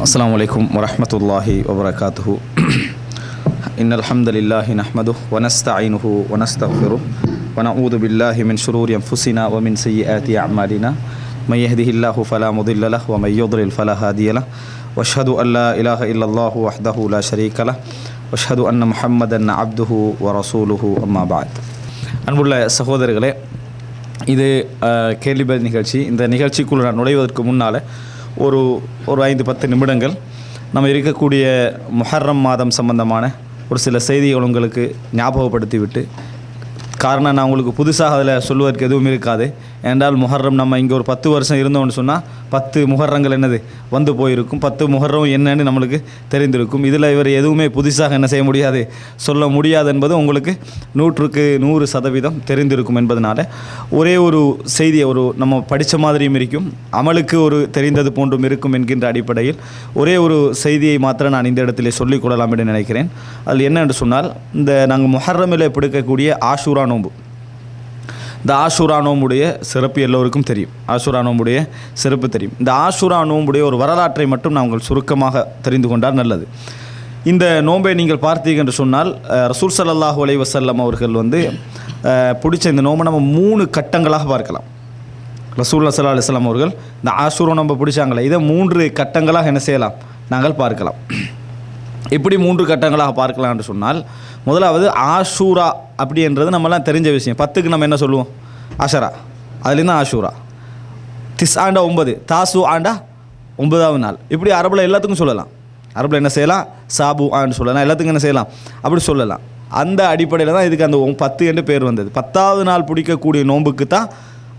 السلام عليكم ورحمة الله وبركاته. إن الحمد لله نحمده ونستعينه ونستغفره ونعوذ بالله من شرور أنفسنا ومن سيئات أعمالنا. من يهده الله فلا مضل له ومن يضلل فلا هادي له. وأشهد أن لا إله إلا الله وحده لا شريك له. وأشهد أن محمدا عبده ورسوله أما بعد. அன்புள்ள சகோதரர்களே இது கேள்வி நிகழ்ச்சி. இந்த நிகழ்ச்சிக்குள் நான் நுழைவதற்கு முன்னால் ஒரு ஒரு ஐந்து பத்து நிமிடங்கள். நம்ம இருக்கக்கூடிய முஹர்ரம் மாதம் சம்பந்தமான ஒரு சில செய்திகள் உங்களுக்கு ஞாபகப்படுத்திவிட்டு காரணம் நான் உங்களுக்கு புதுசாக அதில் சொல்வதற்கு எதுவும் இருக்காது. என்றால் முஹர்ரம் நம்ம இங்கே ஒரு பத்து வருஷம் இருந்தோம்னு சொன்னால் பத்து முஹர்ரங்கள் என்னது? வந்து போயிருக்கும். பத்து முஹர்ரம் என்னன்னு நம்மளுக்கு தெரிந்திருக்கும். இதில் இவர் எதுவுமே புதுசாக என்ன செய்ய முடியாது. சொல்ல முடியாது என்பது உங்களுக்கு நூற்றுக்கு நூறு சதவீதம் தெரிந்திருக்கும் என்பதனால ஒரே ஒரு செய்தியை ஒரு நம்ம படித்த மாதிரியும் இருக்கும். அமலுக்கு ஒரு தெரிந்தது போன்றும் இருக்கும் என்கின்ற அடிப்படையில் ஒரே ஒரு செய்தியை மாத்திரம் நான் இந்த இடத்திலே சொல்லிக்கொள்ளலாம் என்று நினைக்கிறேன். அதில் என்னென்று சொன்னால் இந்த நாங்கள் முஹர்ரமில் பிடிக்கக்கூடிய ஆஷூரான் நோன்பு இந்த ஆஷூரா நோம்புடைய சிறப்பு எல்லோருக்கும் தெரியும். ஆஷூரா நோம்புடைய சிறப்பு தெரியும். இந்த ஆஷூரா நோம்புடைய ஒரு வரலாற்றை மட்டும் நாங்கள் சுருக்கமாக தெரிந்து கொண்டால் நல்லது. இந்த நோன்பை நீங்கள் பார்த்தீங்க என்று சொன்னால் ரசூல் ஸல்லல்லாஹு அலைஹி வசல்லம் அவர்கள் வந்து பிடிச்ச இந்த நோம்பை நம்ம மூணு கட்டங்களாக பார்க்கலாம். ரசூல்லா சல்லா அலுவலாம் அவர்கள் இந்த ஆஷூரா நம்ம பிடிச்சாங்களே இதை மூன்று கட்டங்களாக என்ன செய்யலாம்? நாங்கள் பார்க்கலாம். எப்படி மூன்று கட்டங்களாக பார்க்கலாம் என்று சொன்னால் முதலாவது ஆஷூரா அப்படின்றது நம்மலாம் தெரிஞ்ச விஷயம். பத்துக்கு நம்ம என்ன சொல்லுவோம்? ஆஷரா அதுலேருந்து ஆஷூரா. திஸ் ஆண்டா ஒன்பது. தாசு ஆண்டா ஒன்பதாவது நாள். இப்படி அரபில் எல்லாத்துக்கும் சொல்லலாம். அரபில் என்ன செய்யலாம்? சாபு ஆன்னு சொல்லலாம். எல்லாத்துக்கும் என்ன செய்யலாம்? அப்படி சொல்லலாம். அந்த அடிப்படையில் தான் இதுக்கு அந்த ஒ- பத்து என்று பேர் வந்தது. பத்தாவது நாள் பிடிக்கக்கூடிய நோன்புக்கு தான்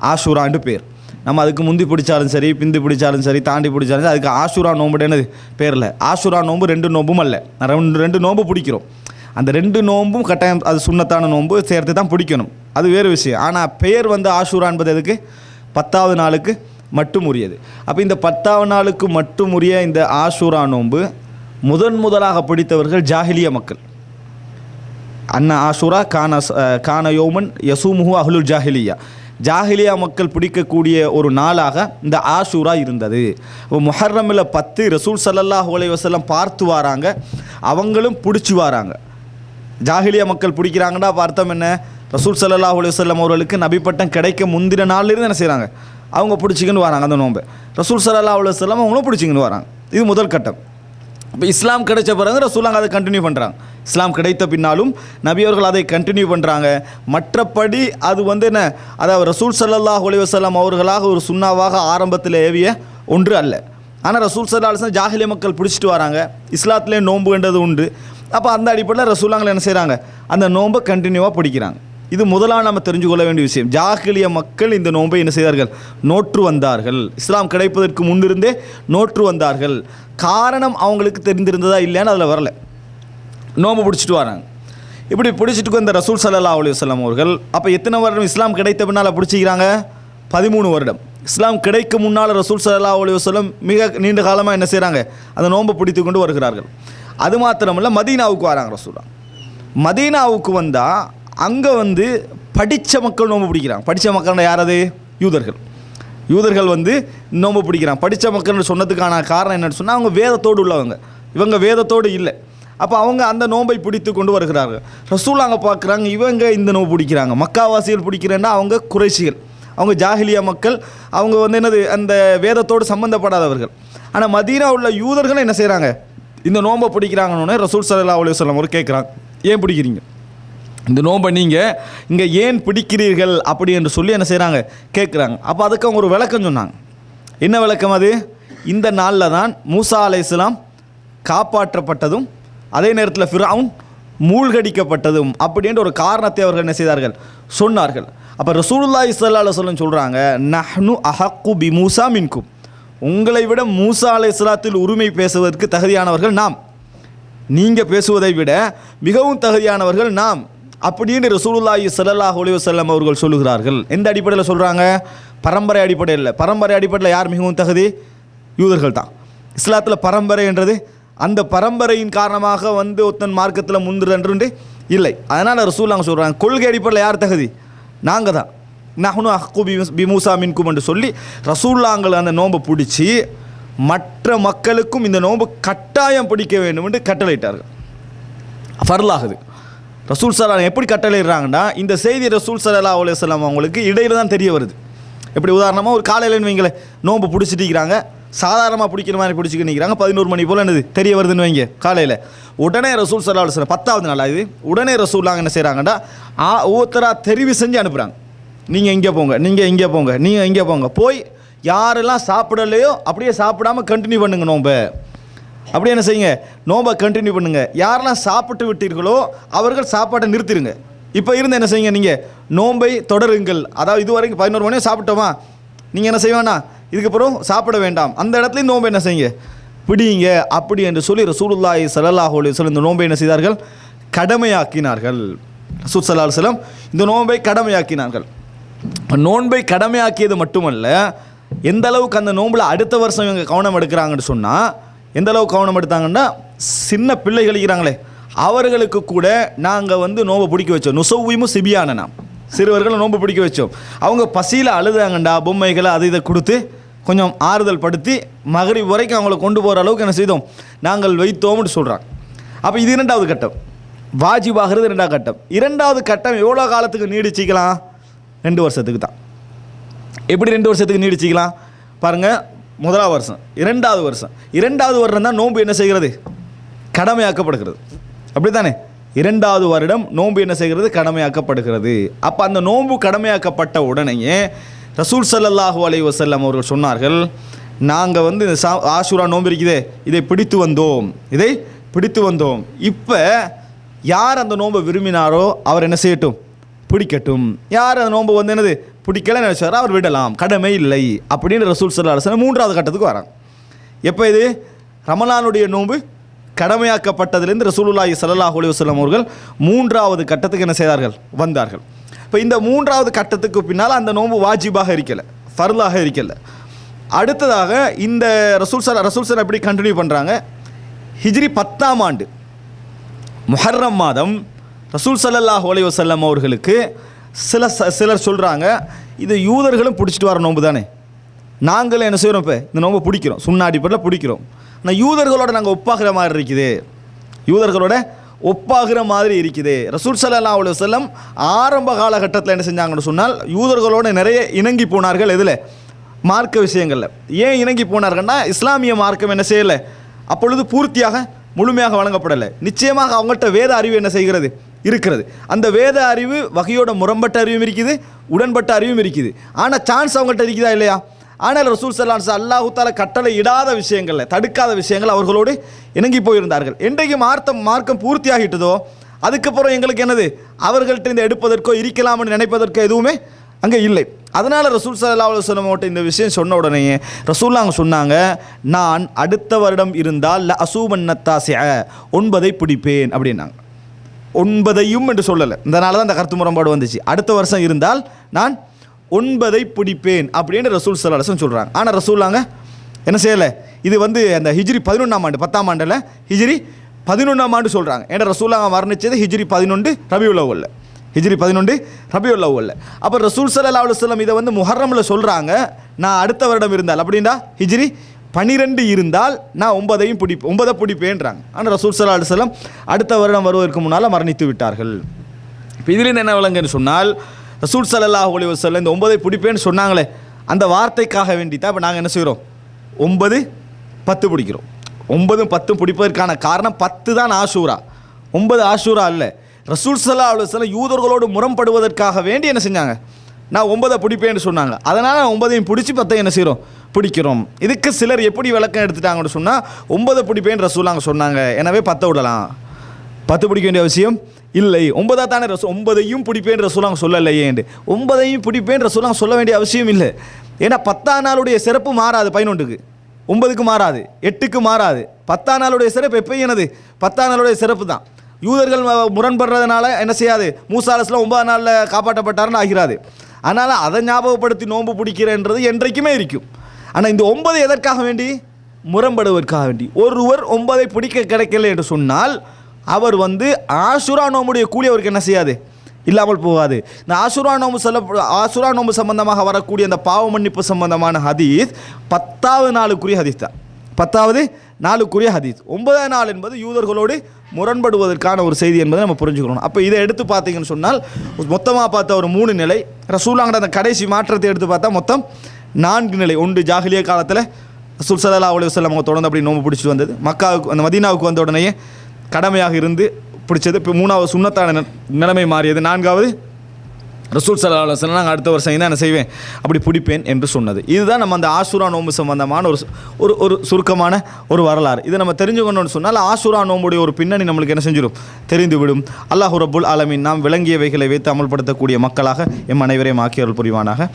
ஆஷூராண்டு பேர். நம்ம அதுக்கு முந்தி பிடிச்சாலும் சரி பிந்தி பிடிச்சாலும் சரி தாண்டி பிடிச்சாலும் சரி அதுக்கு ஆஷூரா நோம்புன்னு பேரில் ஆஷூரா நோம்பு ரெண்டு நோம்பும் அல்ல. ரெண்டு ரெண்டு நோம்பு பிடிக்கிறோம். அந்த ரெண்டு நோம்பும் கட்டாயம் அது சுண்ணத்தான நோன்பு சேர்த்து தான் பிடிக்கணும். அது வேறு விஷயம். ஆனால் பெயர் வந்து ஆஷூரா என்பது எதுக்கு? பத்தாவது நாளுக்கு மட்டும் உரியது. அப்போ இந்த பத்தாவது நாளுக்கு மட்டும் உரிய இந்த ஆஷூரா நோன்பு முதன் முதலாக பிடித்தவர்கள் ஜாகிலிய மக்கள். அண்ணா ஆஷூரா கான கான யோமன் யசூமுஹு அஹ்லுல் ஜாஹிலியா. ஜாஹிலியா மக்கள் பிடிக்கக்கூடிய ஒரு நாளாக இந்த ஆஷூரா இருந்தது. இப்போ முஹர்ரமில் பத்து ரசூல் சல்லல்லாஹ் அலைஹி பார்த்து வராங்க. அவங்களும் பிடிச்சி வராங்க. ஜாகிலிய மக்கள் பிடிக்கிறாங்கன்னா அப்ப அர்த்தம் என்ன? ரசூல் சல்லா அலுவலம் அவர்களுக்கு நபிப்பட்டம் கிடைக்க முந்தின நாள்லேருந்து என்ன செய்கிறாங்க அவங்க பிடிச்சிக்கின்னு வராங்க அந்த நோன்பை. ரசூல் சல்லா அலுவலம் அவங்களும் பிடிச்சிக்கின்னு வராங்க. இது முதல் கட்டம். இப்போ இஸ்லாம் கிடைச்ச பிறகு ரசூலாங்க அதை கண்டினியூ பண்ணுறாங்க இஸ்லாம் கிடைத்த பின்னாலும் நபி அவர்கள் அதை கண்டினியூ பண்ணுறாங்க மற்றபடி அது வந்து என்ன? அதாவது ரசூல் சல்லா அலுவலம் அவர்களாக ஒரு சுண்ணாவாக ஆரம்பத்தில் ஏவிய ஒன்று அல்ல. ஆனால் ரசூல் சல்லா அலுவலம் ஜாகிலிய மக்கள் பிடிச்சிட்டு வராங்க. இஸ்லாத்துலேயே நோன்புன்றது உண்டு. அப்போ அந்த அடிப்படையில் ரசூலாங்கள் என்ன செய்கிறாங்க அந்த நோன்பை கண்டினியூவாக பிடிக்கிறாங்க. இது முதலாக நம்ம தெரிஞ்சு கொள்ள வேண்டிய விஷயம். ஜாஹிலிய மக்கள் இந்த நோன்பை என்ன செய்தார்கள்? நோற்று வந்தார்கள். இஸ்லாம் கிடைப்பதற்கு முன்னிருந்தே நோற்று வந்தார்கள். காரணம் அவங்களுக்கு தெரிந்திருந்ததா இல்லையான்னு அதில் வரல. நோன்பு பிடிச்சிட்டு வராங்க. இப்படி பிடிச்சிட்டு வந்த ரசூல் சல்லா அலி வல்லம் அவர்கள் அப்போ எத்தனை வருடம் இஸ்லாம் கிடைத்த பின்னால் பிடிச்சிக்கிறாங்க? பதிமூணு வருடம். இஸ்லாம் கிடைக்கும் முன்னால் ரசூல் சல்லா அலி வல்லம் மிக நீண்ட காலமாக என்ன செய்கிறாங்க அந்த நோன்பை பிடித்து கொண்டு வருகிறார்கள். அது மாத்திரமில்ல மதீனாவுக்கு வராங்க ரசூலா. மதீனாவுக்கு வந்தால் அங்கே வந்து படித்த மக்கள் நோன்பு பிடிக்கிறாங்க. படித்த மக்கள் யாரது யூதர்கள். யூதர்கள் வந்து நோம்பு பிடிக்கிறாங்க. படித்த மக்கள்னு சொன்னதுக்கான காரணம் என்னன்னு சொன்னால் அவங்க வேதத்தோடு உள்ளவங்க. இவங்க வேதத்தோடு இல்லை. அப்போ அவங்க அந்த நோன்பை பிடித்து கொண்டு வருகிறார்கள். ரசூல் அங்கே பார்க்குறாங்க இவங்க இந்த நோன்பு பிடிக்கிறாங்க. மக்காவாசிகள் பிடிக்கிறேன்னா அவங்க குறைசிகள் அவங்க ஜாஹிலியா மக்கள் அவங்க வந்து என்னது அந்த வேதத்தோடு சம்மந்தப்படாதவர்கள் ஆனால் மதீனா உள்ள யூதர்களும் என்ன செய்கிறாங்க இந்த நோன்பை பிடிக்கிறாங்கன்னு ரசூல் சல்லா அலி வல்லம் அவர் கேட்குறாங்க. ஏன் பிடிக்கிறீங்க? இந்த நோன்பை நீங்கள் இங்கே ஏன் பிடிக்கிறீர்கள் அப்படி என்று சொல்லி என்ன செய்கிறாங்க கேட்குறாங்க. அப்போ அதுக்கு அவங்க ஒரு விளக்கம் சொன்னாங்க. என்ன விளக்கம் அது? இந்த நாளில் தான் மூசா அலைஹிஸ்ஸலாம் காப்பாற்றப்பட்டதும் அதே நேரத்தில் ஃபிரவுன் மூழ்கடிக்கப்பட்டதும் அப்படின்ற ஒரு காரணத்தை அவர்கள் என்ன செய்தார்கள்? சொன்னார்கள். அப்போ ரசூலுல்லா இஸ்லா சொல்லுன்னு சொல்கிறாங்க நஹ்னு அஹக்கு பி மூசா மின்கும். உங்களை விட மூசா இஸ்லாத்தில் உரிமை பேசுவதற்கு தகுதியானவர்கள் நாம். நீங்கள் பேசுவதை விட மிகவும் தகுதியானவர்கள் நாம். அப்படின்னு ரசூலுல்லாஹி சல்லாஹ் அலைஹி அவர்கள் சொல்லுகிறார்கள். எந்த அடிப்படையில் சொல்கிறாங்க பரம்பரை அடிப்படையில் பரம்பரை அடிப்படையில் யார் மிகவும் தகுதி? யூதர்கள் தான். இஸ்லாத்தில் பரம்பரை என்றது அந்த பரம்பரையின் காரணமாக வந்து ஒருத்தன் மார்க்கத்தில் முந்துறன்று இல்லை. அதனால் ரசூலாங்க சொல்கிறாங்க கொள்கை அடிப்படையில் யார் தகுதி? நாங்கள் தான். நஹ்னு அஹ்கு பிமூசா மின்கும் என்று சொல்லி ரசூல்லாங்கள் அந்த நோன்பை பிடிச்சி மற்ற மக்களுக்கும் இந்த நோன்பு கட்டாயம் பிடிக்க வேண்டும் என்று கட்டளையிட்டார்கள். ஃபர்லாகுது. ரசூல் சலாம் எப்படி கட்டளையிடுறாங்கன்னா இந்த செய்தி ரசூல் சல்லா அலுவலாம் அவங்களுக்கு இடையில தான் தெரிய வருது. எப்படி உதாரணமாக ஒரு காலையிலன்னு வைங்களேன் நோன்பு பிடிச்சிட்டிருக்கிறாங்க சாதாரணமாக பிடிக்கிற மாதிரி பிடிச்சிட்டு நிற்கிறாங்க பதினோரு மணி போல் என்னது தெரிய வருதுன்னு வைங்க காலையில். உடனே ரசூல் சல்லா அலுவலம் பத்தாவது நாள் இது உடனே ரசூல்லாங்க என்ன செய்கிறாங்கன்னா ஒவ்வொருத்தராக தெரிவு செஞ்சு அனுப்புகிறாங்க நீங்கள் இங்கே போங்க நீங்கள் இங்கே போங்க நீங்கள் இங்கே போங்க. போய் யாரெல்லாம் சாப்பிடலையோ அப்படியே சாப்பிடாம கண்டினியூ பண்ணுங்க நோம்பை அப்படியே என்ன செய்யுங்க? நோம்பை கண்டினியூ பண்ணுங்கள் யாரெல்லாம் சாப்பிட்டு விட்டீர்களோ அவர்கள் சாப்பாட்டை நிறுத்திடுங்க. இப்போ இருந்து என்ன செய்யுங்க நீங்கள் நோன்பை தொடருங்கள். அதாவது இது வரைக்கும் பதினோரு மணியும் சாப்பிட்டோமா? நீங்கள் என்ன செய்வேண்ணா இதுக்கப்புறம் சாப்பிட வேண்டாம். அந்த இடத்துலையும் நோன்பை என்ன செய்யுங்க? பிடிங்க. அப்படி என்று சொல்லி ரசூலுல்லாய் ஸல்லல்லாஹு அலைஹி இந்த நோன்பை என்ன செய்தார்கள்? கடமையாக்கினார்கள். ரசூத் ஸல்லல்லாஹு அலைஹி இந்த நோன்பை கடமையாக்கினார்கள். நோன்பை கடமையாக்கியது மட்டுமல்ல எந்த அளவுக்கு அந்த நோம்பில் அடுத்த வருஷம் இவங்க கவனம் எடுக்கிறாங்கன்னு சொன்னால் எந்த அளவுக்கு கவனம் எடுத்தாங்கன்னா சின்ன பிள்ளைகள் இருக்கிறாங்களே அவர்களுக்கு கூட நாங்கள் வந்து நோம்பை பிடிக்க வச்சோம். நுசவ்விமும் சிபியான சிறுவர்களை நோம்பு பிடிக்க வச்சோம். அவங்க பசியில் அழுதாங்கண்டா பொம்மைகளை அது இதை கொடுத்து கொஞ்சம் ஆறுதல் படுத்தி மகரி வரைக்கும் அவங்கள கொண்டு போகிற அளவுக்கு என்ன செய்தோம்? நாங்கள் வைத்தோம்னு சொல்கிறாங்க அப்போ இது இரண்டாவது கட்டம். வாஜிபாகிறது இரண்டாவது கட்டம். இரண்டாவது கட்டம் எவ்வளோ காலத்துக்கு நீடிச்சிக்கலாம்? ரெண்டு வருஷத்துக்கு தான். எப்படி ரெண்டு வருஷத்துக்கு நீடிச்சிக்கலாம்? பாருங்கள் முதலாவது வருஷம் இரண்டாவது வருஷம். இரண்டாவது வருடம் தான் நோன்பு என்ன செய்கிறது? கடமையாக்கப்படுகிறது. அப்படி தானே இரண்டாவது வருடம் நோன்பு என்ன செய்கிறது? கடமையாக்கப்படுகிறது. அப்போ அந்த நோன்பு கடமையாக்கப்பட்ட உடனேயே ரசூல் ஸல்லல்லாஹு அலைஹி வஸல்லம் அவர்கள் சொன்னார்கள் நாங்கள் வந்து இந்த சா ஆசூரா நோன்பு இருக்குதே இதை பிடித்து வந்தோம். இதை பிடித்து வந்தோம். இப்போ யார் அந்த நோன்பை விரும்பினாரோ அவர் என்ன செய்யட்டும்? பிடிக்கட்டும். யார் அந்த நோன்பு வந்து என்னது? பிடிக்கல நினச்சாரோ அவர் விடலாம். கடமை இல்லை. அப்படின்னு ரசூல் சல்லா அலுவலம் மூன்றாவது கட்டத்துக்கு வராங்க. எப்போ இது? ரமலானுடைய நோன்பு கடமையாக்கப்பட்டதிலிருந்து ரசூலுல்லாஹி சல்லாஹ் அலைஹி வஸல்லம் அவர்கள் மூன்றாவது கட்டத்துக்கு என்ன செய்தார்கள்? வந்தார்கள். இப்போ இந்த மூன்றாவது கட்டத்துக்கு பின்னால் அந்த நோன்பு வாஜிபாக இருக்கலை. ஃபர்லாக இருக்கலை. அடுத்ததாக இந்த ரசூல் சார் ரசூல் சார் எப்படி கண்டினியூ பண்ணுறாங்க ஹிஜ்ரி பத்தாம் ஆண்டு முஹர்ரம் மாதம் ரசூல் சல்லல்லாஹ் அலைஹி வசல்லம் அவர்களுக்கு சில ச- சிலர் சொல்கிறாங்க இது யூதர்களும் பிடிச்சிட்டு வர நோன்பு தானே? நாங்களும் என்ன செய்கிறோம் இப்போ? இந்த நோன்பை பிடிக்கிறோம். சுண்ணா அடிப்படையில் பிடிக்கிறோம். ஆனால் யூதர்களோட நாங்கள் ஒப்பாகிற மாதிரி இருக்குது. யூதர்களோட ஒப்பாகிற மாதிரி இருக்குது. ரசூல் சல்லா அலைஹி செல்லம் ஆரம்ப காலகட்டத்தில் என்ன செஞ்சாங்கன்னு சொன்னால் யூதர்களோட நிறைய இணங்கி போனார்கள் எதில்? மார்க்க விஷயங்களில். ஏன் இணங்கி போனார்கள்னா இஸ்லாமிய மார்க்கம் என்ன செய்யலை? அப்பொழுது பூர்த்தியாக முழுமையாக வழங்கப்படலை. நிச்சயமாக அவங்கள்ட்ட வேத அறிவு என்ன செய்கிறது? இருக்கிறது. அந்த வேத அறிவு வகையோட முரம்பட்ட அறிவும் இருக்குது உடன்பட்ட அறிவும் இருக்குது. ஆனால் சான்ஸ் அவங்கள்ட்ட இருக்குதா இல்லையா? ஆனால் ரசூல் சல்லான் அல்லாஹு தாலா கட்டளை இடாத விஷயங்களில் தடுக்காத விஷயங்கள் அவர்களோடு இணங்கி போயிருந்தார்கள். என்றைக்கு மார்த்தம் மார்க்கம் பூர்த்தியாகிட்டதோ அதுக்கப்புறம் எங்களுக்கு என்னது? அவர்கள்ட்ட இந்த எடுப்பதற்கோ இருக்கலாம்னு நினைப்பதற்கோ எதுவுமே அங்கே இல்லை. அதனால் ரசூல் சல்லா அலுவலமோட்ட இந்த விஷயம் சொன்ன உடனே ரசூல்லாங்க சொன்னாங்க நான் அடுத்த வருடம் இருந்தால் ல அசூமன்னத்தாசிய ஒன்பதை பிடிப்பேன் அப்படின்னாங்க. ஒன்பதையும் என்று சொல்லலை. இதனால தான் அந்த கருத்து முரண்பாடு வந்துச்சு. அடுத்த வருஷம் இருந்தால் நான் ஒன்பதை பிடிப்பேன் அப்படின்னு ரசூல் சல்லாஹம் சொல்கிறாங்க ஆனால் ரசூலாங்க என்ன செய்யலை? இது வந்து அந்த ஹிஜ்ரி பதினொன்றாம் ஆண்டு பத்தாம் ஆண்டில் ஹிஜ்ரி பதினொன்றாம் ஆண்டு சொல்கிறாங்க ஏன்னா ரசூலாங்க மரணிச்சது ஹிஜ்ரி பதினொன்று ரபியுல் அவ்வல்ல. ஹிஜ்ரி பதினொன்று ரபியுல் அவ்வல்ல அப்போ ரசூல் சல்லா அலுவலம் இதை வந்து முஹர்ரமில் சொல்கிறாங்க நான் அடுத்த வருடம் இருந்தால் அப்படின்னா ஹிஜ்ரி பனிரெண்டு இருந்தால் நான் ஒன்பதையும் பிடிப்பு ஒன்பதை பிடிப்பேன்றாங்க. ஆனால் ரசூல் சல்லா அலுவலம் அடுத்த வருடம் வருவதற்கு முன்னால் மரணித்து விட்டார்கள். இப்போ இதுலேருந்து என்ன விளங்குன்னு சொன்னால் ரசூல் சல்லா அலி வஸல்லம் இந்த ஒன்பதை பிடிப்பேன்னு சொன்னாங்களே அந்த வார்த்தைக்காக வேண்டி தான் இப்போ நாங்கள் என்ன செய்கிறோம்? ஒன்பது பத்து பிடிக்கிறோம். ஒன்பதும் பத்தும் பிடிப்பதற்கான காரணம் பத்து தான் ஆஷூரா. ஒன்பது ஆஷூரா இல்லை ரசூல் ஸல்லல்லாஹு அலுவலம் யூதர்களோடு முரண்படுவதற்காக வேண்டி என்ன செஞ்சாங்க? நான் ஒன்பதை பிடிப்பேன்னு சொன்னாங்க. அதனால் ஒன்பதையும் பிடிச்சி பத்தையும் என்ன செய்கிறோம் பிடிக்கிறோம். இதுக்கு சிலர் எப்படி விளக்கம் எடுத்துட்டாங்கன்னு சொன்னால் ஒன்பதை பிடிப்பேன்னு ரசூலாங்க சொன்னாங்க. எனவே பத்தை விடலாம். பத்து பிடிக்க வேண்டிய அவசியம் இல்லை. ஒன்பதா தானே ரசூ ஒன்பதையும் பிடிப்பேன் ரசூலாங்க சொல்லலையேண்டு ஒன்பதையும் பிடிப்பேன் ரசூலாங்க சொல்ல வேண்டிய அவசியம் இல்லை. ஏன்னா பத்தாம் நாளுடைய சிறப்பு மாறாது பதினொன்றுக்கு. ஒன்பதுக்கு மாறாது எட்டுக்கு மாறாது. பத்தாம் நாளுடைய சிறப்பு எப்பயும் எனது பத்தாம் நாளுடைய சிறப்பு தான். யூதர்கள் முரண்படுறதுனால என்ன செய்யாது? மூசாலஸில் ஒன்பது நாளில் காப்பாற்றப்பட்டாருன்னு ஆகிறாது அதனால் அதை ஞாபகப்படுத்தி நோன்பு பிடிக்கிறேன்றது என்றைக்குமே இருக்கும். ஆனால் இந்த ஒன்பது எதற்காக வேண்டி? முரண்படுவதற்காக வேண்டி. ஒருவர் ஒன்பதை பிடிக்க கிடைக்கல என்று சொன்னால் அவர் வந்து ஆசுரா நோம்புடைய கூலி அவருக்கு என்ன செய்யாது? இல்லாமல் போகாது. இந்த ஆசுரா நோம்பு சொல்ல ஆசுரா நோம்பு சம்பந்தமாக வரக்கூடிய அந்த பாவ மன்னிப்பு சம்பந்தமான ஹதீஸ் பத்தாவது நாளுக்குரிய ஹதீஸ் தான். பத்தாவது நாளுக்குரிய ஹதீஸ். ஒன்பதாம் நாள் என்பது யூதர்களோடு முரண்படுவதற்கான ஒரு செய்தி என்பதை நம்ம புரிஞ்சுக்கணும். அப்போ இதை எடுத்து பார்த்தீங்கன்னு சொன்னால் மொத்தமாக பார்த்த ஒரு மூணு நிலை ரசூலாங்கிற அந்த கடைசி மாற்றத்தை எடுத்து பார்த்தா மொத்தம் நான்கு நிலை. ஒன்று ஜாகிலிய காலத்தில் ரசூல் சல்லா அலி வசல்லம் அவங்க தொடர்ந்து அப்படி நோம்பு பிடிச்சிட்டு வந்தது. மக்காவுக்கு அந்த மதீனாவுக்கு வந்த உடனேயே கடமையாக இருந்து பிடிச்சது. இப்போ மூணாவது சுண்ணத்தான நிலைமை மாறியது. நான்காவது ரசூல் சல்லா அலுவலம் நாங்கள் அடுத்த வருஷம் தான் என்ன செய்வேன்? அப்படி பிடிப்பேன் என்று சொன்னது. இதுதான் நம்ம அந்த ஆசுரா நோம்பு சம்பந்தமான ஒரு ஒரு ஒரு சுருக்கமான ஒரு வரலாறு. இதை நம்ம தெரிஞ்சுக்கணும்னு சொன்னால் ஆசுரா நோம்புடைய ஒரு பின்னணி நம்மளுக்கு என்ன செஞ்சிடும் தெரிந்துவிடும். அல்லாஹ் ரபுல் அலமின் நாம் விளங்கியவைகளை வைத்து அமல்படுத்தக்கூடிய மக்களாக எம் அனைவரையும் ஆக்கியவர்கள் புரிவானாக.